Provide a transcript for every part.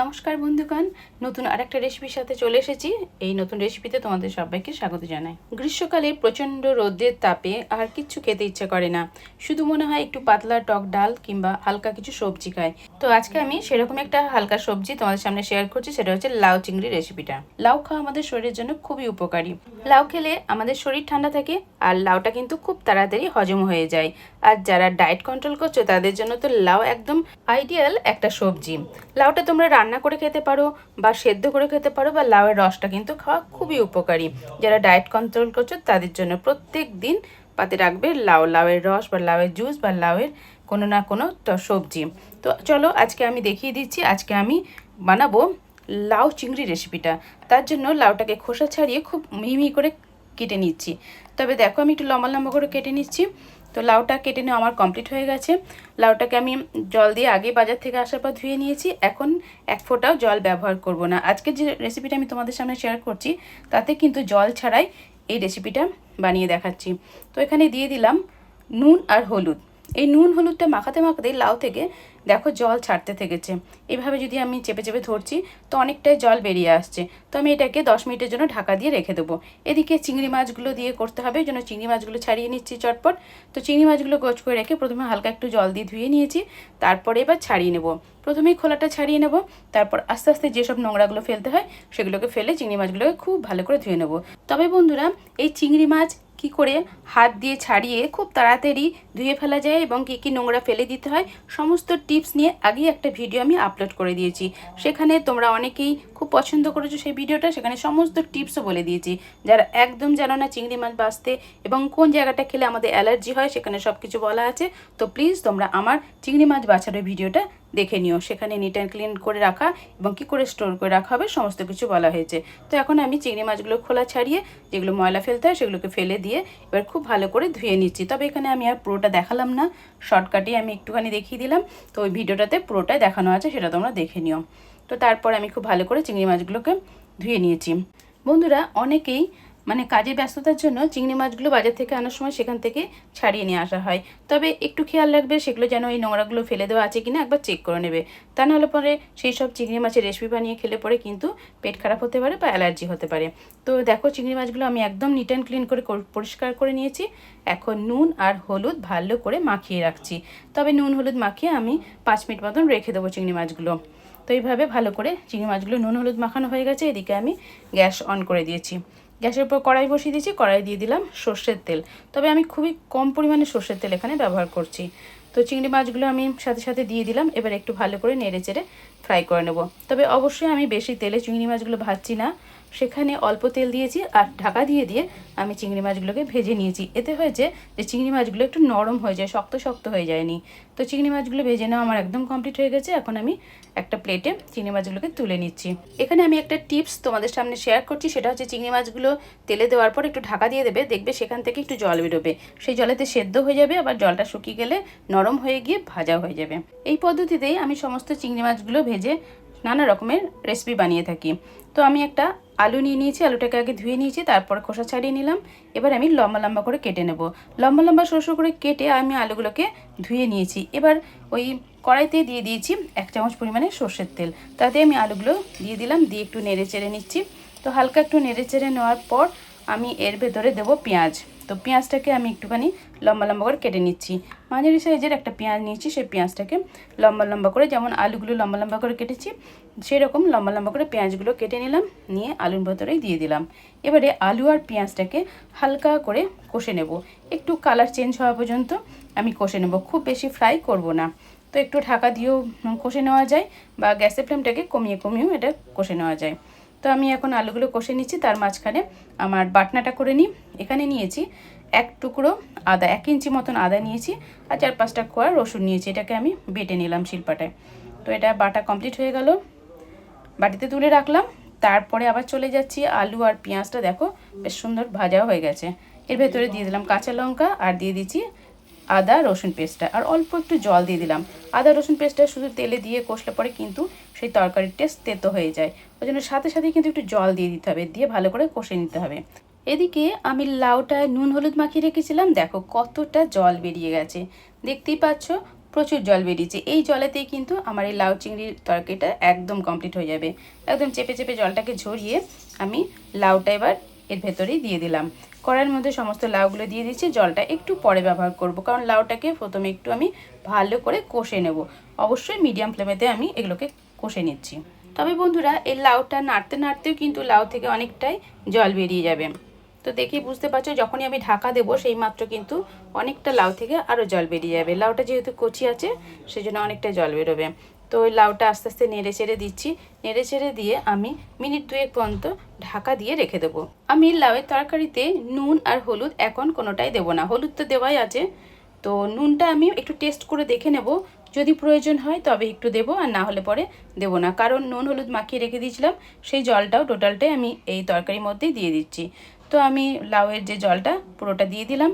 নমস্কার বন্ধুগণ, নতুন আরেকটা রেসিপির সাথে চলে এসেছি। এই নতুন রেসিপিতে তোমাদের সবাইকে স্বাগত জানাই। গ্রীষ্মকালে প্রচণ্ড রোদের তাপে আর কিচ্ছু খেতে ইচ্ছা করে না। শুধু মনে হয় একটু পাতলা টক ডাল কিংবা হালকা কিছু সবজি খাই। তো আজকে আমি সেরকম একটা হালকা সবজি তোমাদের সামনে শেয়ার করছি, সেটা হচ্ছে লাউ চিংড়ি রেসিপিটা লাউ খাওয়া আমাদের শরীরের জন্য খুবই উপকারী। লাউ খেলে আমাদের শরীর ঠান্ডা থাকে আর লাউটা কিন্তু খুব তাড়াতাড়ি হজম হয়ে যায়। আর যারা ডায়েট কন্ট্রোল করছ, তাদের জন্য তো লাউ একদম আইডিয়াল একটা সবজি। লাউটা তোমরা রান্না করে খেতে পারো বা সেদ্ধ করে খেতে পারো বা লাউয়ের রসটা কিন্তু খাওয়া খুবই উপকারী। যারা ডায়েট কন্ট্রোল করছ, তাদের জন্য প্রত্যেক দিন পাতে রাখবে লাউ, লাউয়ের রস বা লাউয়ের জুস বা লাউয়ের কোনো না কোনো সবজি। তো চলো আজকে আমি দেখিয়ে দিচ্ছি, আজকে আমি বানাবো লাউ চিংড়ি রেসিপিটা তার জন্য লাউটাকে খোসা ছাড়িয়ে খুব মিহি করে কেটে নিচ্ছি। তবে দেখো আমি একটু লম্বা লম্বা করে কেটে নিচ্ছি। তো লাউটা কেটে নেওয়া আমার কমপ্লিট হয়ে গেছে। লাউটাকে আমি জল দিয়ে আগে বাজার থেকে আসার পর ধুয়ে নিয়েছি। এখন এক ফোঁটাও জল ব্যবহার করব না। আজকে যে রেসিপিটা আমি তোমাদের সামনে শেয়ার করছি, তাতে কিন্তু জল ছাড়াই এই রেসিপিটা বানিয়ে দেখাচ্ছি। তো এখানে দিয়ে দিলাম নুন আর হলুদ। এই নুন হলুদটা মাখাতে মাখাতে লাউ থেকে দেখো জল ছাড়তে থেকেছে। এভাবে যদি আমি চেপে চেপে ধরছি, তো অনেকটাই জল বেরিয়ে আসছে। তো আমি এটাকে দশ মিনিটের জন্য ঢাকা দিয়ে রেখে দেবো। এদিকে চিংড়ি মাছগুলো দিয়ে করতে হবে জন্য চিংড়ি মাছগুলো ছাড়িয়ে নিচ্ছি চটপট। তো চিংড়ি মাছগুলো গোছ করে রেখে প্রথমে হালকা একটু জল দিয়ে ধুয়ে নিয়েছি, তারপরে এবার ছাড়িয়ে নেব। প্রথমেই খোলাটা ছাড়িয়ে নেব, তারপর আস্তে আস্তে যেসব নোংরাগুলো ফেলতে হয়, সেগুলোকে ফেলে চিংড়ি মাছগুলোকে খুব ভালো করে ধুয়ে নেব। তবে বন্ধুরা, এই চিংড়ি মাছ কি করে হাত দিয়ে ছাড়িয়ে খুব তাড়াতাড়ি ধুয়ে ফেলা যায় এবং কী কী নোংরা ফেলে দিতে হয়, সমস্ত টিপস নিয়ে আগেই একটা ভিডিও আমি আপলোড করে দিয়েছি। সেখানে তোমরা অনেকেই খুব পছন্দ করেছ সেই ভিডিওটা, সেখানে সমস্ত টিপসও বলে দিয়েছি। যারা একদম জানো না চিংড়ি মাছ বাঁচতে এবং কোন জায়গাটা খেলে আমাদের অ্যালার্জি হয়, সেখানে সব কিছু বলা আছে। তো প্লিজ তোমরা আমার চিংড়ি মাছ বাছার ভিডিওটা দেখে নিও। সেখানে নিট অ্যান্ড ক্লিন করে রাখা এবং কি করে স্টোর করে রাখা হবে সমস্ত কিছু বলা হয়েছে। তো এখন আমি চিংড়ি মাছগুলো খোলা ছাড়িয়ে যেগুলো ময়লা ফেলতে হয় সেগুলোকে ফেলে দিয়ে এবার খুব ভালো করে ধুয়ে নিচ্ছি। তবে এখানে আমি আর পুরোটা দেখালাম না। শর্টকাটে আমি একটুখানি দেখিয়ে দিলাম। তো ওই ভিডিওটাতে পুরোটাই দেখানো আছে, সেটা তোমরা দেখে নিও। তো তারপর আমি খুব ভালো করে চিংড়ি মাছগুলোকে ধুয়ে নিয়েছি। বন্ধুরা, অনেকেই মানে কাজে ব্যস্ততার জন্য চিংড়ি মাছগুলো বাজার থেকে আনার সময় সেখান থেকে ছাড়িয়ে নিয়ে আসা হয়। তবে একটু খেয়াল রাখবে সেগুলো যেন এই নোংরাগুলো ফেলে দেওয়া আছে কিনা একবার চেক করে নেবে। তা নাহলে পরে সেই সব চিংড়ি মাছের রেসিপি বানিয়ে খেলে পরে কিন্তু পেট খারাপ হতে পারে বা অ্যালার্জি হতে পারে। তো দেখো চিংড়ি মাছগুলো আমি একদম নিট অ্যান্ড ক্লিন করে পরিষ্কার করে নিয়েছি। এখন নুন আর হলুদ ভালো করে মাখিয়ে রাখছি। তবে নুন হলুদ মাখিয়ে আমি পাঁচ মিনিট মতন রেখে দেবো চিংড়ি মাছগুলো। তো এইভাবে ভালো করে চিংড়ি মাছগুলো নুন হলুদ মাখানো হয়ে গেছে। এদিকে আমি গ্যাস অন করে দিয়েছি। গ্যাসের উপর কড়াই বসিয়ে দিয়েছি, কড়াই দিয়ে দিলাম সর্ষের তেল। তবে আমি খুবই কম পরিমাণে সর্ষের তেল এখানে ব্যবহার করছি। তো চিংড়ি মাছগুলো আমি সাথে সাথে দিয়ে দিলাম, এবার একটু ভালো করে নেড়ে চেড়ে ফ্রাই করে নেব। তবে অবশ্যই আমি বেশি তেলে চিংড়ি মাছগুলো ভাজছি না। সেখানে অল্প তেল দিয়েছি আর ঢাকা দিয়ে দিয়ে আমি চিংড়ি মাছগুলোকে ভেজে নিয়েছি। এতে হয়েছে যে চিংড়ি মাছগুলো একটু নরম হয়ে যায়, শক্ত শক্ত হয়ে যায়নি। তো চিংড়ি মাছগুলো ভেজে নেওয়া আমার একদম কমপ্লিট হয়ে গেছে। এখন আমি একটা প্লেটে চিংড়ি মাছগুলোকে তুলে নিচ্ছি। এখানে আমি একটা টিপস তোমাদের সামনে শেয়ার করছি, সেটা হচ্ছে চিংড়ি মাছগুলো তেলে দেওয়ার পর একটু ঢাকা দিয়ে দেবে, দেখবে সেখান থেকে একটু জল বেরোবে। সেই জলেতে সেদ্ধ হয়ে যাবে, আবার জলটা শুকিয়ে গেলে নরম হয়ে গিয়ে ভাজা হয়ে যাবে। এই পদ্ধতিতেই আমি সমস্ত চিংড়ি মাছগুলো ভেজে রকমের রেসিপি বানিয়ে থাকি। তো আমি একটা আলু নিয়ে নিয়েছি, আলুটাকে আগে ধুয়ে নিয়েছি, তারপর খোসা ছাড়িয়ে নিলাম। এবার আমি লম্বা লম্বা করে কেটে নেব। লম্বা লম্বা সরু করে কেটে আমি আলুগুলোকে ধুয়ে নিয়েছি। এবার ওই কড়াইতে দিয়ে দিয়েছি এক চামচ পরিমাণে সর্ষের তেল। তাতে আমি আলুগুলো দিয়ে দিলাম, দিয়ে একটু নেড়ে চেড়ে নিচ্ছি। তো হালকা একটু নেড়ে চেড়ে নেওয়ার পর আমি এর ভেতরে দেবো পেঁয়াজ। তো পেঁয়াজটাকে আমি একটুখানি লম্বা লম্বা করে কেটে নিচ্ছি। মাঝারি সাইজের একটা পেঁয়াজ নিয়েছি, সেই পেঁয়াজটাকে লম্বা লম্বা করে যেমন আলুগুলো লম্বা লম্বা করে কেটেছি সেই রকম লম্বা লম্বা করে পেঁয়াজগুলো কেটে নিলাম, নিয়ে আলুর ভেতরেই দিয়ে দিলাম। এবারে আলু আর পেঁয়াজটাকে হালকা করে কষে নেব। একটু কালার চেঞ্জ হওয়া পর্যন্ত আমি কষে নেব, খুব বেশি ফ্রাই করব না। তো একটু ঢাকা দিয়েও কষে নেওয়া যায় বা গ্যাসের ফ্লেমটাকে কমিয়ে কমিয়েও এটা কষে নেওয়া যায়। তো আমি এখন আলুগুলো কষে নিচ্ছি, তার মাঝখানে আমার বাটনাটা করে নিই। এখানে নিয়েছি এক টুকরো আদা, এক ইঞ্চি মতন আদা নিয়েছি আর চার পাঁচটা কোয়া রসুন নিয়েছি, এটাকে আমি বেটে নিলাম শিল্পাটায়। তো এটা বাটা কমপ্লিট হয়ে গেল। বাটিতে তুলে রাখলাম, তারপরে আবার চলে যাচ্ছি আলু আর পেঁয়াজটা দেখো, বেশ সুন্দর ভাজা হয়ে গেছে। এর ভেতরে দিয়ে দিলাম কাঁচা লঙ্কা আর দিয়ে দিচ্ছি আদা রসুন পেস্টটা, আর অল্প একটু জল দিয়ে দিলাম। আদা রসুন পেস্টটা শুধু তেলে দিয়ে কষলে পরে কিন্তু সেই তরকারির টেস্ট তেতো হয়ে যায়। ওই জন্য সাথে সাথে কিন্তু একটু জল দিয়ে দিতে হবে, দিয়ে ভালো করে কষে নিতে হবে। এদিকে আমি লাউটায় নুন হলুদ মাখিয়ে রেখেছিলাম, দেখো কতটা জল বেরিয়ে গেছে। দেখতেই পাচ্ছ, প্রচুর জল বেরিয়েছে। এই জলেতেই কিন্তু আমার এই লাউ চিংড়ির তরকারিটা একদম কমপ্লিট হয়ে যাবে। একদম চেপে চেপে জলটাকে ঝরিয়ে আমি লাউটা এবার এর ভেতরেই দিয়ে দিলাম। কড়াইয়ের মধ্যে সমস্ত লাউগুলো দিয়ে দিচ্ছি জলটা একটু পরে ব্যবহার করব, কারণ লাউটাকে প্রথমে একটু আমি ভালো করে কষে নেব। অবশ্যই মিডিয়াম ফ্লেমেতে আমি এগুলোকে কষে নিচ্ছি। তবে বন্ধুরা, এই লাউটা নাড়তে নাড়তেও কিন্তু লাউ থেকে অনেকটাই জল বেরিয়ে যাবে। তো দেখেই বুঝতে পারছ, যখনই আমি ঢাকা দেবো সেই মাত্র কিন্তু অনেকটা লাউ থেকে আরও জল বেরিয়ে যাবে। লাউটা যেহেতু কচি আছে সেই জন্য অনেকটা জল বেরোবে। তো ওই লাউটা আস্তে আস্তে নেড়ে চেড়ে দিচ্ছি। নেড়ে চেড়ে দিয়ে আমি মিনিট দুয়েক পর্যন্ত ঢাকা দিয়ে রেখে দেবো। আমি লাউয়ের তরকারিতে নুন আর হলুদ এখন কোনোটাই দেবো না। হলুদ তো দেওয়াই আছে। তো নুনটা আমি একটু টেস্ট করে দেখে নেব যদি প্রয়োজন হয় তবে একটু দেবো আর না হলে পরে দেবো না। কারণ নুন হলুদ মাখিয়ে রেখে দিয়েছিলাম, সেই জলটাও টোটালটাই আমি এই তরকারির মধ্যেই দিয়ে দিচ্ছি। তো আমি লাউয়ের যে জলটা পুরোটা দিয়ে দিলাম,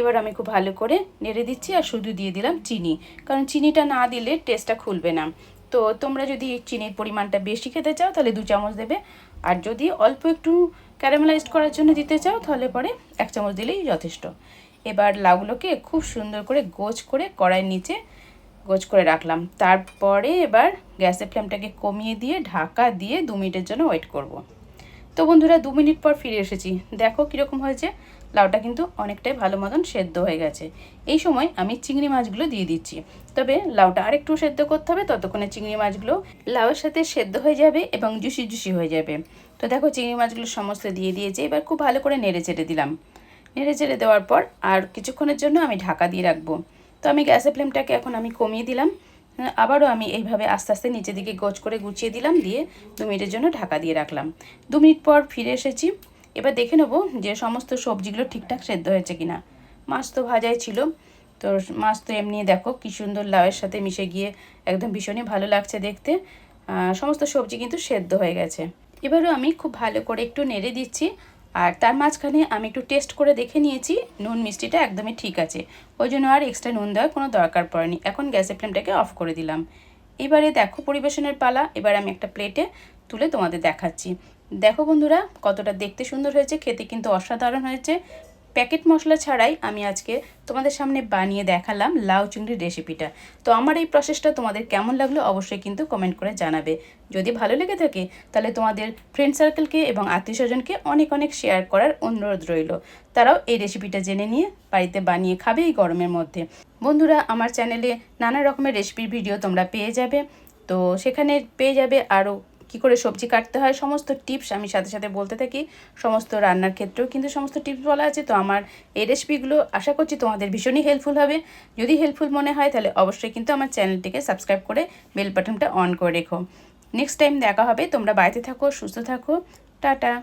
এবার আমি খুব ভালো করে নেড়ে দিচ্ছি আর শুধু দিয়ে দিলাম চিনি। কারণ চিনিটা না দিলে টেস্টটা খুলবে না। তো তোমরা যদি চিনির পরিমাণটা বেশি খেতে চাও তাহলে দু চামচ দেবে। আর যদি অল্প একটু ক্যারামেলাইজড করার জন্য দিতে চাও তাহলে পরে এক চামচ দিলেই যথেষ্ট। এবার লাউগুলোকে খুব সুন্দর করে গোছ করে কড়াইয়ের নিচে গোছ করে রাখলাম। তারপরে এবার গ্যাসের ফ্লেমটাকে কমিয়ে দিয়ে ঢাকা দিয়ে দু মিনিটের জন্য ওয়েট করব। তো বন্ধুরা, দু মিনিট পর ফিরে এসেছি। দেখো কীরকম হয়েছে। লাউটা কিন্তু অনেকটাই ভালো মতন সেদ্ধ হয়ে গেছে। এই সময় আমি চিংড়ি মাছগুলো দিয়ে দিচ্ছি। তবে লাউটা আরেকটু সেদ্ধ করতে হবে, ততক্ষণে চিংড়ি মাছগুলো লাউয়ের সাথে সেদ্ধ হয়ে যাবে এবং জুসি জুসি হয়ে যাবে। তো দেখো চিংড়ি মাছগুলো সমস্ত দিয়ে দিয়েছি। এবার খুব ভালো করে নেড়ে চেড়ে দিলাম। নেড়ে চেড়ে দেওয়ার পর আর কিছুক্ষণের জন্য আমি ঢাকা দিয়ে রাখব। তো আমি গ্যাসের ফ্লেমটাকে এখন আমি কমিয়ে দিলাম। আবারও আমি এইভাবে আস্তে আস্তে নিচের দিকে গোছ করে গুছিয়ে দিলাম, দিয়ে দু মিনিটের জন্য ঢাকা দিয়ে রাখলাম। দু মিনিট পর ফিরে এসেছি। এবার দেখে নেব যে সমস্ত সবজিগুলো ঠিকঠাক সেদ্ধ হয়েছে কিনা। মাছ তো ভাজাই ছিল। তো মাছ তো এমনি দেখো কী সুন্দর লাউয়ের সাথে মিশে গিয়ে একদম ভীষণই ভালো লাগছে দেখতে। সমস্ত সবজি কিন্তু সেদ্ধ হয়ে গেছে। এবারও আমি খুব ভালো করে একটু নেড়ে দিচ্ছি। আর তার মাঝখানে আমি একটু টেস্ট করে দেখে নিয়েছি, নুন মিষ্টিটা একদমই ঠিক আছে। ওই জন্য আর এক্সট্রা নুন দেওয়ার কোনো দরকার পড়েনি। এখন গ্যাসের ফ্লেমটাকে অফ করে দিলাম। এবারে দেখো পরিবেশনের পালা, এবার আমি একটা প্লেটে তুলে তোমাদের দেখাচ্ছি। দেখো বন্ধুরা, কতটা দেখতে সুন্দর হয়েছে, খেতে কিন্তু অসাধারণ হয়েছে। প্যাকেট মশলা ছাড়াই আমি আজকে তোমাদের সামনে বানিয়ে দেখালাম লাউ চিংড়ির রেসিপিটা। তো আমার এই প্রসেসটা তোমাদের কেমন লাগল অবশ্যই কিন্তু কমেন্ট করে জানাবে। যদি ভালো লেগে থাকে, তাহলে তোমাদের ফ্রেন্ড সার্কেলকে এবং আত্মীয় স্বজনকে অনেক অনেক শেয়ার করার অনুরোধ রইল। তারাও এই রেসিপিটা জেনে নিয়ে বাড়িতে বানিয়ে খাবে এই গরমের মধ্যে। বন্ধুরা, আমার চ্যানেলে নানা রকমের রেসিপির ভিডিও তোমরা পেয়ে যাবে। তো সেখানে পেয়ে যাবে আরও কি করে সবজি কাটতে হয়, সমস্ত টিপস আমি সাথে সাথে বলতে থাকি, সমস্ত রান্নার ক্ষেত্রেও কিন্তু সমস্ত টিপস বলা আছে। তো আমার এই রেসিপিগুলো আশা করছি তোমাদের ভীষণই হেল্পফুল হবে। যদি হেল্পফুল মনে হয় তাহলে অবশ্যই কিন্তু আমার চ্যানেলটিকে সাবস্ক্রাইব করে বেল বাটনটা অন করে রেখো। নেক্সট টাইম দেখা হবে, তোমরা বাড়িতে থাকো, সুস্থ থাকো, টাটা।